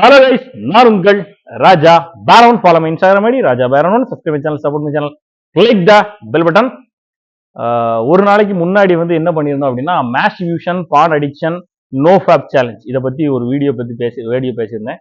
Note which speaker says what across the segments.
Speaker 1: Hello guys நான் உங்கள் Raja Peravan. Follow Instagram ID Raja Peravan. Subscribe channel support my channel click the bell button ஒரு நாளைக்கு முன்னாடி வந்து என்ன பண்ணியிருந்தோம் அப்படின்னா masturbation porn addiction no fap challenge இதை பத்தி ஒரு வீடியோ பத்தி பேசி வீடியோ பேசியிருந்தேன்.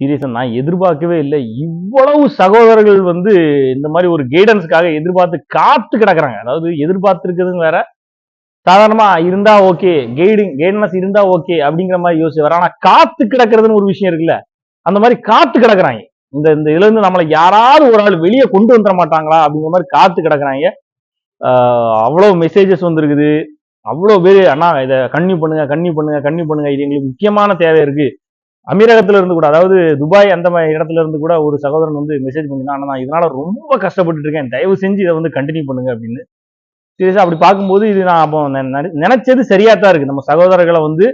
Speaker 1: சீரியஸாக நான் எதிர்பார்க்கவே இல்லை. இவ்வளவு சகோதரர்கள் வந்து இந்த மாதிரி ஒரு கைடன்ஸ்க்காக எதிர்பார்த்து காத்து கிடக்குறாங்க. அதாவது எதிர்பார்த்துருக்குதுன்னு வேற சாதாரணமா இருந்தா ஓகே கைடிங் கைடன்ஸ் இருந்தா ஓகே அப்படிங்கிற மாதிரி யோசிச்சு வர ஆனா காத்து கிடக்கிறதுன்னு ஒரு விஷயம் இருக்குல்ல அந்த மாதிரி காத்து கிடக்குறாங்க. இந்த இந்த இதுல இருந்து நம்மளை யாராவது ஒரு ஆள் வெளியே கொண்டு வந்துட மாட்டாங்களா அப்படிங்கிற மாதிரி காத்து கிடக்குறாங்க. அவ்வளோ அவ்வளவு மெசேஜஸ் வந்திருக்குது. அவ்வளவு பேர் அண்ணா இதை கன்னியூ பண்ணுங்க கன்னியூ பண்ணுங்க கன்னியூ பண்ணுங்க. இது எங்களுக்கு முக்கியமான தேவை இருக்கு. அமீரகத்துல இருந்து கூட அதாவது துபாய் அந்த மாதிரி இடத்துல இருந்து கூட ஒரு சகோதரன் வந்து மெசேஜ் பண்ணிருந்தான் "அண்ணா, நான் இதனால ரொம்ப கஷ்டப்பட்டு இருக்கேன். தயவு செஞ்சு இதை வந்து கண்டினியூ பண்ணுங்க அப்படின்னு சீரியஸா அப்படி பார்க்கும்போது இது நான் அப்போ நினைச்சது சரியா தான் இருக்கு. நம்ம சகோதரர்களை வந்து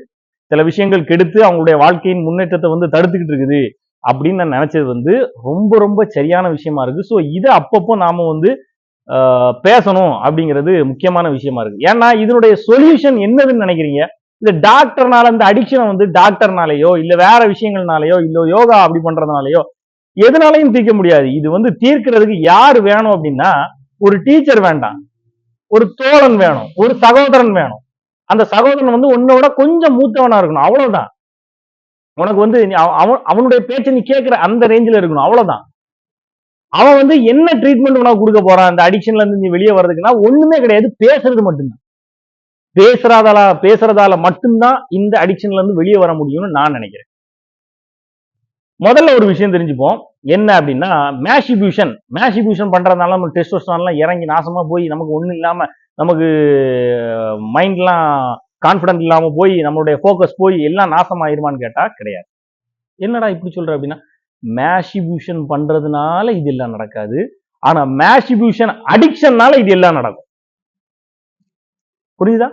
Speaker 1: சில விஷயங்கள் கெடுத்து அவங்களுடைய வாழ்க்கையின் முன்னேற்றத்தை வந்து தடுத்துக்கிட்டு இருக்குது அப்படின்னு நான் நினைச்சது வந்து ரொம்ப ரொம்ப சரியான விஷயமா இருக்கு. ஸோ இதை அப்பப்போ நாம வந்து பேசணும் அப்படிங்கிறது முக்கியமான விஷயமா இருக்கு. ஏன்னா இதனுடைய சொல்யூஷன் என்னதுன்னு நினைக்கிறீங்க? இந்த டாக்டர்னால இந்த அடிக்ஷனை வந்து டாக்டர்னாலேயோ இல்லை வேற விஷயங்கள்னாலேயோ இல்லை யோகா அப்படி பண்றதுனாலயோ எதனாலையும் தீர்க்க முடியாது. இது வந்து தீர்க்கிறதுக்கு யார் வேணும் அப்படின்னா ஒரு டீச்சர் வேண்டாம். ஒரு தோழன் வேணும் ஒரு சகோதரன் வேணும். அந்த சகோதரன் வந்து உன்னோட கொஞ்சம் மூத்தவனா இருக்கணும் அவ்வளவுதான். உனக்கு வந்து நீ அவ- அவன் அவனுடைய பேச்சை நீ கேட்கிற அந்த ரேஞ்சில் இருக்கணும் அவ்வளவுதான். அவன் வந்து என்ன ட்ரீட்மெண்ட் உனக்கு கொடுக்க போறான் அந்த அடிக்ஷன்ல இருந்து நீ வெளியே வர்றதுக்குன்னா ஒண்ணுமே கிடையாது பேசுறது மட்டும்தான். பேசுறதால பேசுறதால மட்டும்தான் இந்த அடிக்ஷன்ல இருந்து வெளியே வர முடியும்னு நான் நினைக்கிறேன். முதல்ல ஒரு விஷயம் தெரிஞ்சுப்போம். என்ன அப்படின்னா மேஷிபியூஷன் மேஷிபியூஷன் பண்றதுனால நம்ம டெஸ்டோஸ்டான்லாம் இறங்கி நாசமா போய் நமக்கு ஒன்றும் இல்லாம நமக்கு மைண்ட்லாம் கான்ஃபிடன்ட் இல்லாமல் போய் நம்மளுடைய ஃபோக்கஸ் போய் எல்லாம் நாசமாயிருமான்னு கேட்டால் கிடையாது. என்னடா இப்படி சொல்கிற அப்படின்னா மேஷிபியூஷன் பண்றதுனால இது எல்லாம் நடக்காது. ஆனா மேஷிபியூஷன் அடிக்ஷன்னால இது எல்லாம் நடக்கும். புரியுதா?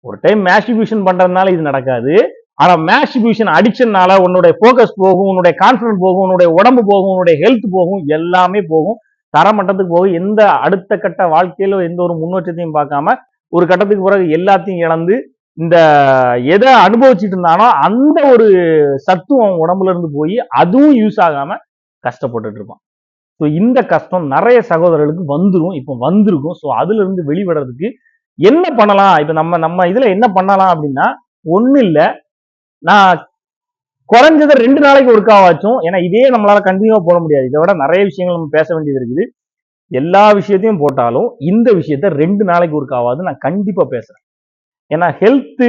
Speaker 1: ஒரு டைம் மேஷிபியூஷன் பண்றதுனால இது நடக்காது. ஆனா மேஸ்டிபியூஷன் அடிக்ஷன்னால உன்னுடைய ஃபோக்கஸ் போகும் உன்னுடைய கான்ஃபிடன்ஸ் போகும் உன்னுடைய உடம்பு போகும் உன்னுடைய ஹெல்த் போகும் எல்லாமே போகும். தரமட்டத்துக்கு போகும் எந்த அடுத்த கட்ட வாழ்க்கையில எந்த ஒரு முன்னேற்றத்தையும் பார்க்காம ஒரு கட்டத்துக்கு பிறகு எல்லாத்தையும் இழந்து இந்த எதை அனுபவிச்சுட்டு இருந்தானோ அந்த ஒரு சத்துவம் அவன் உடம்புல இருந்து போய் அதுவும் யூஸ் ஆகாம கஷ்டப்பட்டுட்டு இருப்பான். ஸோ இந்த கஷ்டம் நிறைய சகோதரர்களுக்கு வந்துடும் இப்போ வந்திருக்கும். ஸோ அதுல இருந்து வெளிவிடுறதுக்கு என்ன பண்ணலாம்? இப்போ நம்ம நம்ம இதுல என்ன பண்ணலாம் அப்படின்னா ஒன்றும் இல்லை நான் குறைஞ்சது ரெண்டு நாளைக்கு ஒருக்காவாச்சும் ஏன்னா இதே நம்மளால கண்டினியூவா போட முடியாது. இதை விட நிறைய விஷயங்கள் நம்ம பேச வேண்டியது இருக்குது. எல்லா விஷயத்தையும் போட்டாலும் இந்த விஷயத்த ரெண்டு நாளைக்கு ஒருக்காவது நான் கண்டிப்பா பேசுறேன். ஏன்னா ஹெல்த்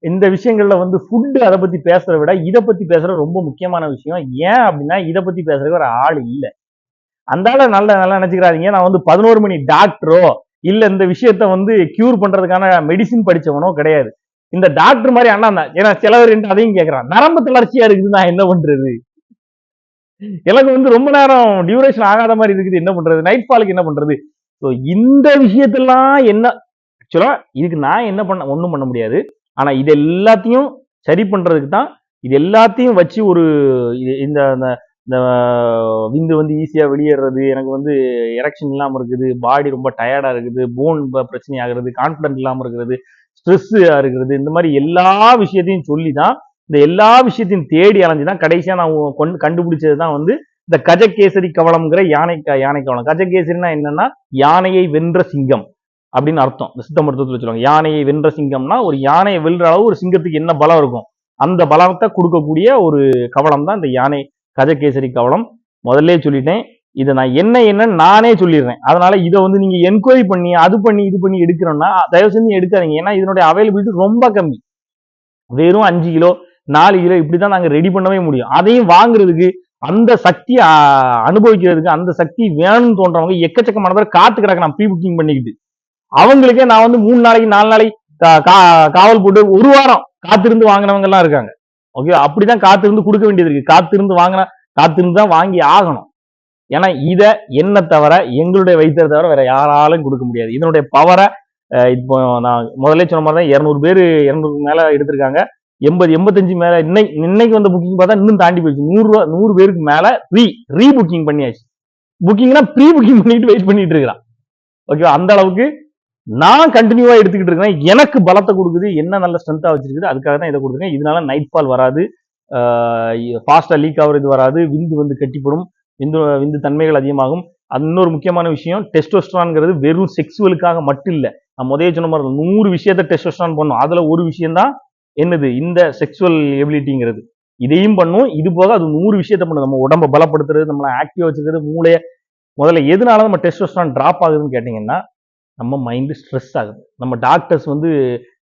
Speaker 1: இந்த விஷயங்கள்ல வந்து ஃபுட்டு அதை பத்தி பேசுறத விட இதை பத்தி பேசுறது ரொம்ப முக்கியமான விஷயம். ஏன் அப்படின்னா இதை பத்தி பேசுறதுக்கு ஒரு ஆள் இல்லை. அந்த நல்ல நல்லா நினைச்சுக்கிறாதீங்க. நான் வந்து பதினோரு மணி டாக்டரோ இல்ல இந்த விஷயத்த வந்து கியூர் பண்றதுக்கான மெடிசின் படிச்சவனோ கிடையாது. இந்த டாக்டர் மாதிரி அண்ணா தான் ஏன்னா சிலவர் என்று அதையும் கேட்கிறான் நரம்பு தளர்ச்சியா இருக்குது நான் என்ன பண்றது? எனக்கு வந்து ரொம்ப நேரம் டியூரேஷன் ஆகாத மாதிரி இருக்குது என்ன பண்றது? நைட் ஃபாலுக்கு என்ன பண்றது? ஸோ இந்த விஷயத்தெல்லாம் என்ன ஆக்சுவலா இதுக்கு நான் என்ன பண்ண ஒன்றும் பண்ண முடியாது. ஆனா இது எல்லாத்தையும் சரி பண்றதுக்கு தான் இது எல்லாத்தையும் வச்சு ஒரு இது- இந்த இந்த- இந்த விந்து வந்து ஈஸியா வெளியேறது எனக்கு வந்து எரெக்ஷன் இல்லாம இருக்குது பாடி ரொம்ப டயர்டா இருக்குது போன் பிரச்சனை ஆகிறது கான்ஃபிடென்ட் இல்லாமல் இருக்கிறது ஸ்ட்ரெஸ்ஸாக இருக்கிறது. இந்த மாதிரி எல்லா விஷயத்தையும் சொல்லி தான் இந்த எல்லா விஷயத்தையும் தேடி அலைஞ்சு தான் கடைசியாக நான் கொண்டு கண்டுபிடிச்சது தான் வந்து இந்த கஜகேசரி கவளம்ங்கிற யானை யானை கவளம். கஜகேசரினா என்னன்னா யானையை வென்ற சிங்கம் அப்படின்னு அர்த்தம். இந்த சித்த மருத்துவத்தில் சொல்லுவாங்க. யானையை வென்ற சிங்கம்னா ஒரு யானையை வெல்ற அளவு ஒரு சிங்கத்துக்கு என்ன பலம் இருக்கும்? அந்த பலத்தை கொடுக்கக்கூடிய ஒரு கவளம் தான் இந்த யானை கஜகேசரி கவளம். முதல்ல சொல்லிட்டேன். இதை நான் என்ன என்னன்னு நானே சொல்லிடுறேன். அதனால இதை வந்து நீங்க என்கொயரி பண்ணி அது பண்ணி இது பண்ணி எடுக்கிறோம்னா தயவு செஞ்சு எடுக்காதீங்க. ஏன்னா இதனுடைய அவைலபிலிட்டி ரொம்ப கம்மி. வெறும் அஞ்சு கிலோ நாலு கிலோ இப்படிதான் நாங்க ரெடி பண்ணவே முடியும். அதையும் வாங்குறதுக்கு அந்த சக்தி அனுபவிக்கிறதுக்கு அந்த சக்தி வேணும்னு தோன்றவங்க எக்கச்சக்கமான பேர் காத்து கிடக்கலாம் ப்ரீ புக்கிங் பண்ணிக்கிட்டு. அவங்களுக்கே நான் வந்து மூணு நாளைக்கு நாலு நாளைக்கு கா- காவல் போட்டு ஒரு வாரம் காத்திருந்து வாங்கினவங்க எல்லாம் இருக்காங்க. ஓகே? அப்படிதான் காத்திருந்து கொடுக்க வேண்டியது இருக்கு. காத்திருந்து வாங்கின காத்திருந்து தான் வாங்கி ஆகணும். ஏன்னா இதை என்ன தவிர எங்களுடைய வைத்தியரை தவிர வேற யாராலும் கொடுக்க முடியாது. இதனுடைய பவரை இப்போ நான் முதல்ல சொன்ன மாதிரி தான் இரநூறு பேர் இரநூறுக்கு மேலே எடுத்திருக்காங்க. எண்பது எண்பத்தஞ்சு மேலே இன்னைக்கு இன்னைக்கு வந்த புக்கிங் பார்த்தா இன்னும் தாண்டி போயிடுச்சு. நூறுரூவா நூறு பேருக்கு மேலே ரீ ரீ புக்கிங் பண்ணியாச்சு. புக்கிங்னா ப்ரீ புக்கிங் பண்ணிட்டு வெயிட் பண்ணிட்டு இருக்கிறான் ஓகே அந்த அளவுக்கு நான் கண்டினியூவா எடுத்துக்கிட்டு இருக்கிறேன். எனக்கு பலத்தை கொடுக்குது. என்ன நல்ல ஸ்ட்ரென்த்தா வச்சிருக்குது அதுக்காக தான் இதை கொடுக்குறேன். இதனால நைட் ஃபால் வராது ஃபாஸ்டா லீக் ஆகுறது வராது. விந்து வந்து கட்டிப்படும். விந்து விந்து தன்மைகள் அதிகமாகும். அது இன்னொரு முக்கியமான விஷயம் டெஸ்டோஸ்ட்ரான்ங்கிறது வெறும் செக்ஸுவலுக்காக மட்டும் இல்லை நான் முதல்ல சொன்ன மாதிரி நூறு விஷயத்த டெஸ்டோஸ்ட்ரான் பண்ணும். அதில் ஒரு விஷயம் தான் என்னது? இந்த செக்ஸுவல் எபிலிட்டிங்கிறது இதையும் பண்ணும். இது போக அது நூறு விஷயத்த பண்ணும். நம்ம உடம்பை பலப்படுத்துறது நம்மளை ஆக்டிவாக வச்சுக்கிறது மூளைய. முதல்ல எதனால நம்ம டெஸ்டோஸ்ட்ரான் ட்ராப் ஆகுதுன்னு கேட்டிங்கன்னா நம்ம மைண்டு ஸ்ட்ரெஸ் ஆகுது. நம்ம டாக்டர்ஸ் வந்து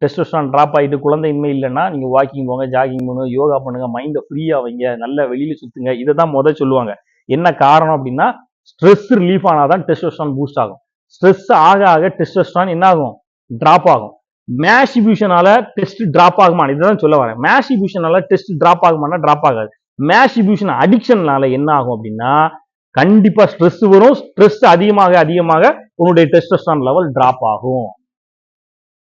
Speaker 1: டெஸ்டோஸ்ட்ரான் ட்ராப் ஆகிட்டு குழந்தையின்மை இல்லைன்னா நீங்கள் வாக்கிங் போங்க ஜாகிங் பண்ணுங்க யோகா பண்ணுங்க மைண்டை ஃப்ரீயாக வைங்க நல்ல வெளியில் சுற்றுங்க இதை தான் முதல் சொல்லுவாங்க. என்ன காரணம் அப்படின்னா ஸ்ட்ரெஸ் ரிலீஃப் ஆனாதான் டெஸ்டோஸ்ட்ரான் பூஸ்ட் ஆகும். ஸ்ட்ரெஸ் ஆக ஆக டெஸ்டோஸ்ட்ரான் என்ன ஆகும்? டிராப் ஆகும். மேஷிபியூஷனால டெஸ்ட் டிராப் ஆகுமா இதுதான் சொல்ல வரேன். மேஷிபியூஷனால டெஸ்ட் டிராப் ஆகுமானா டிராப் ஆகாது. மேஷிபியூஷன் அடிக்ஷன்னால என்ன ஆகும் அப்படின்னா கண்டிப்பா ஸ்ட்ரெஸ் வரும். ஸ்ட்ரெஸ் அதிகமாக அதிகமாக உன்னுடைய டெஸ்டோஸ்ட்ரான் லெவல் டிராப் ஆகும்.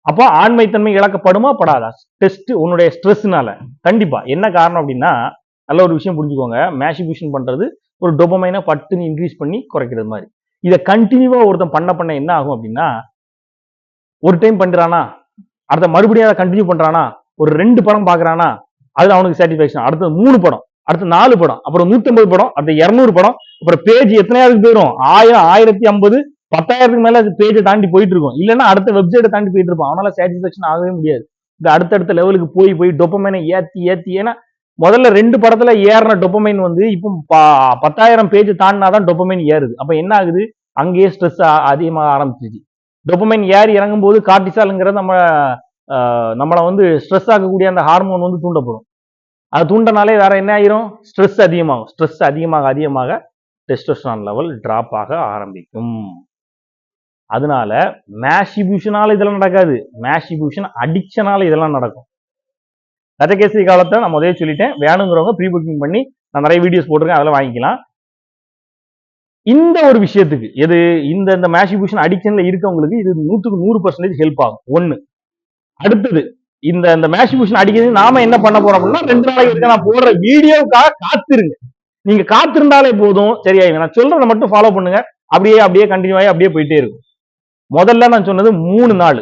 Speaker 1: அப்போ ஆண்மைத்தன்மை இழக்கப்படுமா? படாதா? டெஸ்ட் உன்னுடைய ஸ்ட்ரெஸ்னால கண்டிப்பா. என்ன காரணம் அப்படின்னா நல்ல ஒரு விஷயம் புரிஞ்சுக்கோங்க. மேஷிபியூஷன் பண்றது ஒரு டொபமைனை பட்டுன்னு இன்க்ரீஸ் பண்ணி குறைக்கிறது மாதிரி. இதை கண்டினியூவா ஒருத்தன் பண்ண பண்ண என்ன ஆகும் அப்படின்னா ஒரு டைம் பண்ணுறானா அடுத்த மறுபடியும் அதை கண்டினியூ பண்றானா ஒரு ரெண்டு படம் பார்க்குறானா அது அவனுக்கு சாட்டிஸ்ஃபேக்ஷன் அடுத்தது மூணு படம் அடுத்து நாலு படம் அப்புறம் நூத்தம்பது படம் அடுத்த இரநூறு படம் அப்புறம் பேஜ் எத்தனையாவது போயிடும் ஆயிரம் ஆயிரத்தி ஐம்பது பத்தாயிரத்துக்கு மேலே அது பேஜை தாண்டி போயிட்டு இருக்கும் இல்லைன்னா அடுத்த வெப்சைட்டை தாண்டி போயிட்டு இருப்போம் அவனால சாட்டிஸ்ஃபேக்ஷன் ஆகவே முடியாது. இந்த அடுத்தடுத்த லெவலுக்கு போய் போய் டொப்பமைனை ஏற்றி ஏற்றி ஏன்னா முதல்ல ரெண்டு படத்துல ஏறின டொப்பமைன் வந்து இப்போ பத்தாயிரம் பேஜ் தாண்டினாதான் டொப்பமைன் ஏறுது. அப்ப என்ன ஆகுது? அங்கேயே ஸ்ட்ரெஸ் அதிகமாக ஆரம்பிச்சிருச்சு. டொப்பமைன் ஏறி இறங்கும் போது கார்டிசாலுங்கிறது நம்ம நம்மளை வந்து ஸ்ட்ரெஸ் ஆகக்கூடிய அந்த ஹார்மோன் வந்து தூண்டப்படும். அது தூண்டனாலே வேற என்ன ஆயிரும்? ஸ்ட்ரெஸ் அதிகமாகும். ஸ்ட்ரெஸ் அதிகமாக அதிகமாக டெஸ்டோஸ்டான் லெவல் டிராப் ஆக ஆரம்பிக்கும். அதனால மேஷிபியூஷனால இதெல்லாம் நடக்காது. மேஷிபியூஷன் அடிக்ஷனால இதெல்லாம் நடக்கும். ரஜகேசரி காலத்தை நான் முதலே சொல்லிட்டேன். வேணுங்கிறவங்க ப்ரீ புக்கிங் பண்ணி நான் நிறைய வீடியோஸ் போட்டிருக்கேன். அதெல்லாம் வாங்கிக்கலாம். இந்த ஒரு விஷயத்துக்கு எது? இந்த இந்த மேஷிபியூஷன் அடிக்ஷன்ல இருக்கவங்களுக்கு இது நூற்றுக்கு நூறு பர்சன்டேஜ் ஹெல்ப் ஆகும். ஒன்று அடுத்தது இந்த இந்த மேஷிபியூஷன் அடிக்கிறது நாம என்ன பண்ண போறோம் அப்படின்னா ரெண்டு நாளைக்கு நான் போடுற வீடியோவுக்காக காத்திருங்க. நீங்க காத்திருந்தாலே போதும். சரியாயிங்க நான் சொல்றதை மட்டும் ஃபாலோ பண்ணுங்க. அப்படியே அப்படியே கண்டினியூ ஆகி அப்படியே போயிட்டே இருக்கும். முதல்ல நான் சொன்னது மூணு நாள்.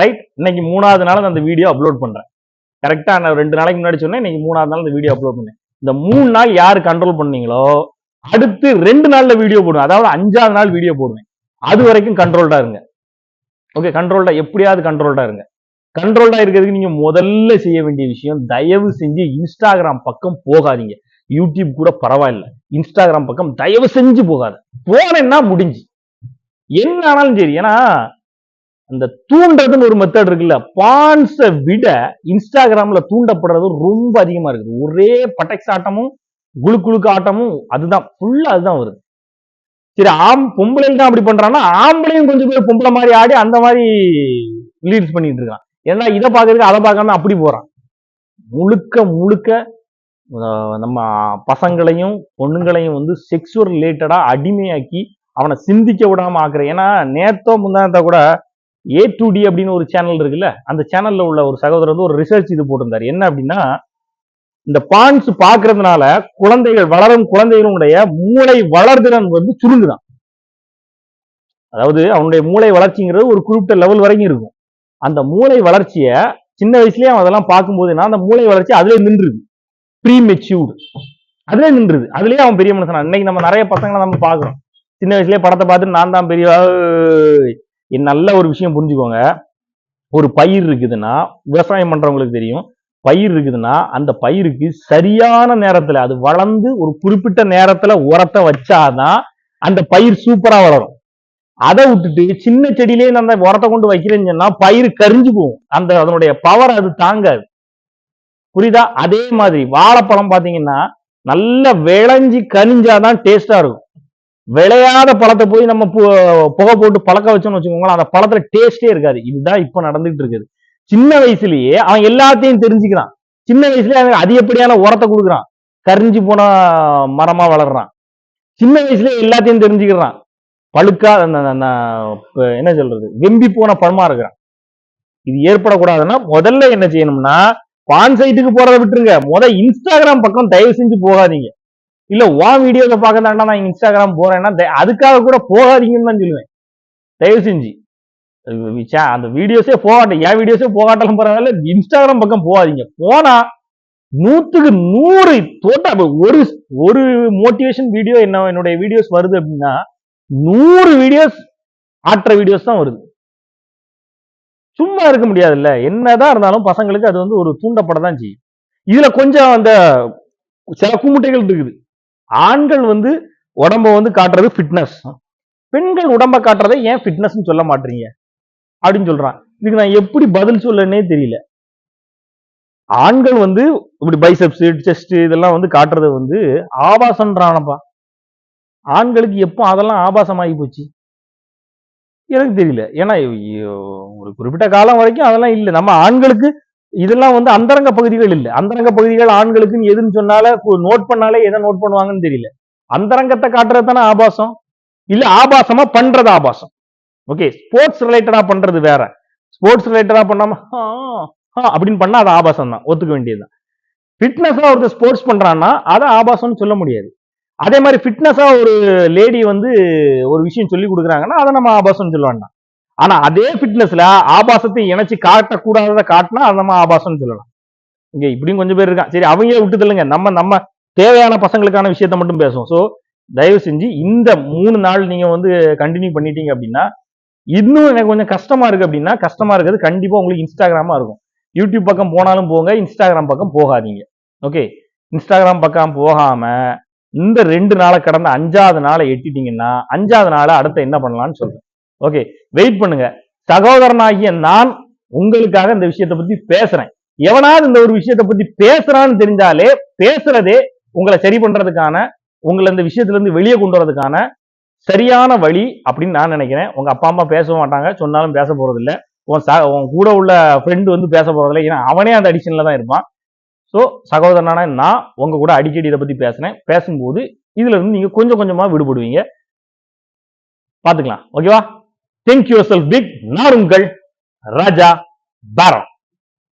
Speaker 1: ரைட் இன்னைக்கு மூணாவது நாள் நான் அந்த வீடியோ அப்லோட் பண்றேன். கரெக்டாக நான் ரெண்டு நாளைக்கு முன்னாடி சொன்னேன் இன்னைக்கு மூணாவது நாள் இந்த வீடியோ அப்லோட் பண்ணேன். இந்த மூணு நாள் யார் கண்ட்ரோல் பண்ணீங்களோ அடுத்து ரெண்டு நாளில் வீடியோ போடுவேன். அதாவது அஞ்சாவது நாள் வீடியோ போடுவேன். அது வரைக்கும் கண்ட்ரோல்டா இருங்க. ஓகே கண்ட்ரோல்டா எப்படியாவது கண்ட்ரோல்டா இருங்க. கண்ட்ரோல்டா இருக்கிறதுக்கு நீங்க முதல்ல செய்ய வேண்டிய விஷயம் தயவு செஞ்சு இன்ஸ்டாகிராம் பக்கம் போகாதீங்க. யூடியூப் கூட பரவாயில்ல. இன்ஸ்டாகிராம் பக்கம் தயவு செஞ்சு போகாது. போனேன்னா முடிஞ்சு. என்ன ஆனாலும் சரி ஏன்னா அந்த தூண்டுறதுன்னு ஒரு மெத்தட் இருக்குல்ல பான்ஸை விட இன்ஸ்டாகிராம்ல தூண்டப்படுறது ரொம்ப அதிகமா இருக்குது. ஒரே பட்டெக்ஸ் ஆட்டமும் குழு குழுக்கு ஆட்டமும் அதுதான். ஃபுல்லா அதுதான் வருது. சரி ஆம் பொம்பளைங்க தான் அப்படி பண்றான்னா ஆம்பளையும் கொஞ்சம் பேர் பொம்பளை மாதிரி ஆடி அந்த மாதிரி லீட்ஸ் பண்ணிட்டு இருக்கான். ஏன்னா இதை பார்க்கறதுக்கு அதை பார்க்காம அப்படி போறான். முழுக்க முழுக்க நம்ம பசங்களையும் பொண்ணுங்களையும் வந்து செக்ஸுவல் ரிலேட்டடா அடிமையாக்கி அவனை சிந்திக்க விடாம ஆக்குற. ஏன்னா நேத்தோ முந்தானத்தை கூட ஏ டு டி அப்படின்னு ஒரு சேனல் இருக்குல்ல அந்த சேனல்ல உள்ள ஒரு சகோதரர் வந்து ஒரு ரிசர்ச் இது போட்டிருந்தார். என்ன அப்படின்னா இந்த பான்ஸ் பாக்குறதுனால குழந்தைகள் வளரும் குழந்தைகளுடைய மூளை வளர்திறன் வந்து சுருங்குதான். அதாவது அவனுடைய மூளை வளர்ச்சிங்கிறது ஒரு குறிப்பிட்ட லெவல் வரைக்கும் இருக்கும். அந்த மூளை வளர்ச்சிய சின்ன வயசுலயே அவன் அதெல்லாம் பார்க்கும்போது என்ன, அந்த மூளை வளர்ச்சி அதுலேயே நின்றுது. ப்ரீ மெச்சூர்டு அதுலேயே நின்றுது. அதுலயே அவன் பெரிய மனுஷனா. இன்னைக்கு நம்ம நிறைய பசங்களை நம்ம பார்க்குறோம். சின்ன வயசுலயே படத்தை பார்த்து நான் தான் பெரிய நல்ல ஒரு விஷயம் புரிஞ்சுக்கோங்க. ஒரு பயிர் இருக்குதுன்னா விவசாயம் பண்றவங்களுக்கு தெரியும். பயிர் இருக்குதுன்னா அந்த பயிருக்கு சரியான நேரத்துல அது வளர்ந்து ஒரு குறிப்பிட்ட நேரத்துல உரத்தை வச்சாதான் அந்த பயிர் சூப்பரா வளரும். அதை விட்டுட்டு சின்ன செடியிலே நான் அந்த உரத்தை கொண்டு வைக்கிறேன்னு சொன்னா பயிர் கரிஞ்சு போகும். அந்த அதனுடைய பவர் அது தாங்காது. புரியுதா? அதே மாதிரி வாழைப்பழம் பாத்தீங்கன்னா நல்லா விளைஞ்சி கனிஞ்சாதான் டேஸ்டா இருக்கும். விளையாத பழத்தை போய் நம்ம பு- புகை போட்டு பழக்க வச்சோம்னு வச்சுக்கோங்களேன் அந்த பழத்துல டேஸ்டே இருக்காது. இதுதான் இப்ப நடந்துட்டு இருக்குது. சின்ன வயசுலயே அவன் எல்லாத்தையும் தெரிஞ்சுக்கிறான். சின்ன வயசுலயே அவன் அதிகப்படியான உரத்தை கொடுக்குறான்? கரிஞ்சு போன மரமா வளர்றான். சின்ன வயசுலயே எல்லாத்தையும் தெரிஞ்சுக்கிறான். பழுக்கா என்ன சொல்றது? வெம்பி போன பழமா இருக்கிறான். இது ஏற்படக்கூடாதுன்னா முதல்ல என்ன செய்யணும்னா பான் சைட்டுக்கு போறதை விட்டுருங்க. முத இன்ஸ்டாகிராம் பக்கம் தயவு செஞ்சு போகாதீங்க. இல்ல உன் வீடியோவை பார்க்க தாண்டா நான் இன்ஸ்டாகிராம் போறேன்னா அதுக்காக கூட போகாதீங்கன்னு தான் சொல்லுவேன். தயவு செஞ்சு. அந்த வீடியோஸே போகாட்டும் என் வீடியோஸே போகாட்டாலும் பரவாயில்ல இன்ஸ்டாகிராம் பக்கம் போகாதீங்க. போனா நூத்துக்கு நூறு தோட்ட ஒரு ஒரு மோட்டிவேஷன் வீடியோ என்ன என்னுடைய வீடியோஸ் வருது அப்படின்னா நூறு வீடியோஸ் ஆற்ற வீடியோஸ் தான் வருது. சும்மா இருக்க முடியாதுல்ல. என்னதான் இருந்தாலும் பசங்களுக்கு அது வந்து ஒரு தூண்டப்பட தான் செய்யும். இதுல கொஞ்சம் அந்த சில குமுட்டைகள் இருக்குது. ஆண்கள் வந்து உடம்ப வந்து காட்டுறது ஃபிட்னஸ் பெண்கள் உடம்ப காட்டுறதை ஏன் ஃபிட்னஸ்னு சொல்ல மாட்டீங்க அப்படின்னு சொல்றான். இதுக்கு நான் எப்படி பதில் சொல்லனே தெரியல. ஆண்கள் வந்து இப்படி பைசப்ஸ் செஸ்ட் இதெல்லாம் வந்து காட்டுறது வந்து ஆபாசம்ன்றானப்பா ஆண்களுக்கு எப்போ அதெல்லாம் ஆபாசமாகி போச்சு? எனக்கு தெரியல. ஏன்னா ஒரு குறிப்பிட்ட காலம் வரைக்கும் அதெல்லாம் இல்லை. நம்ம ஆண்களுக்கு இதெல்லாம் வந்து அந்தரங்க பகுதிகள் இல்லை. அந்தரங்க பகுதிகள் ஆண்களுக்குன்னு எதுன்னு சொன்னால நோட் பண்ணாலே எதை நோட் பண்ணுவாங்கன்னு தெரியல. அந்தரங்கத்தை காட்டுறது தானே ஆபாசம்? இல்ல ஆபாசமா பண்றது ஆபாசம். ஓகே ஸ்போர்ட்ஸ் ரிலேட்டடா பண்றது வேற. ஸ்போர்ட்ஸ் ரிலேட்டடா பண்ணாம அப்படின்னு பண்ணா அது ஆபாசம் தான். ஒத்துக்க வேண்டியதுதான் ஃபிட்னஸா ஒருத்தர் ஸ்போர்ட்ஸ் பண்றான்னா அதை ஆபாசம்னு சொல்ல முடியாது. அதே மாதிரி ஃபிட்னஸா ஒரு லேடி வந்து ஒரு விஷயம் சொல்லி கொடுக்குறாங்கன்னா அதை நம்ம ஆபாசம்னு சொல்ல வேண்டாம். ஆனா அதே ஃபிட்னஸ்ல ஆபாசத்தை இணைச்சு காட்டக்கூடாததை காட்டினா அது நம்ம ஆபாசம்னு சொல்லலாம். இங்க இப்படியும் கொஞ்சம் பேர் இருக்கான் சரி அவங்களே விட்டு தள்ளுங்க. நம்ம நம்ம தேவையான பசங்களுக்கான விஷயத்த மட்டும் பேசுவோம். ஸோ தயவு செஞ்சு இந்த மூணு நாள் நீங்க வந்து கண்டினியூ பண்ணிட்டீங்க அப்படின்னா இன்னும் எனக்கு கொஞ்சம் கஷ்டமா இருக்கு அப்படின்னா கஷ்டமா இருக்கிறது கண்டிப்பா உங்களுக்கு இன்ஸ்டாகிராமா இருக்கும். யூடியூப் பக்கம் போனாலும் போங்க இன்ஸ்டாகிராம் பக்கம் போகாதீங்க. ஓகே இன்ஸ்டாகிராம் பக்கம் போகாம இந்த ரெண்டு நாளை கடந்த அஞ்சாவது நாளை எட்டிட்டீங்கன்னா அஞ்சாவது நாளை அடுத்த என்ன பண்ணலாம்னு சொல்றேன் ஓகே வெயிட் பண்ணுங்க. சகோதரனாகிய நான் உங்களுக்காக இந்த விஷயத்தை பத்தி பேசுறேன். எவனாவது இந்த ஒரு விஷயத்தை பத்தி பேசுறான்னு தெரிஞ்சாலே பேசுறதே உங்களை சரி பண்றதுக்கான உங்களை இந்த விஷயத்துல இருந்து வெளியே கொண்டு வரதுக்கான சரியான வழி அப்படின்னு நான் நினைக்கிறேன். உங்க அப்பா அம்மா பேச மாட்டாங்க சொன்னாலும் பேச போறது இல்ல உன் ச உன் கூட உள்ள ஃப்ரெண்டு வந்து பேச போறதில்ல. ஏன்னா அவனே அந்த அடிஷன்ல தான் இருப்பான். ஸோ சகோதரனான நான் உங்க கூட அடிக்கடி இதை பத்தி பேசுறேன். பேசும்போது இதுல இருந்து நீங்க கொஞ்சம் கொஞ்சமா விடுபடுவீங்க. பாத்துக்கலாம் ஓகேவா திங்க் யுவர் செல்ஃப் பிக் நான் உங்கள் ராஜா பாரம்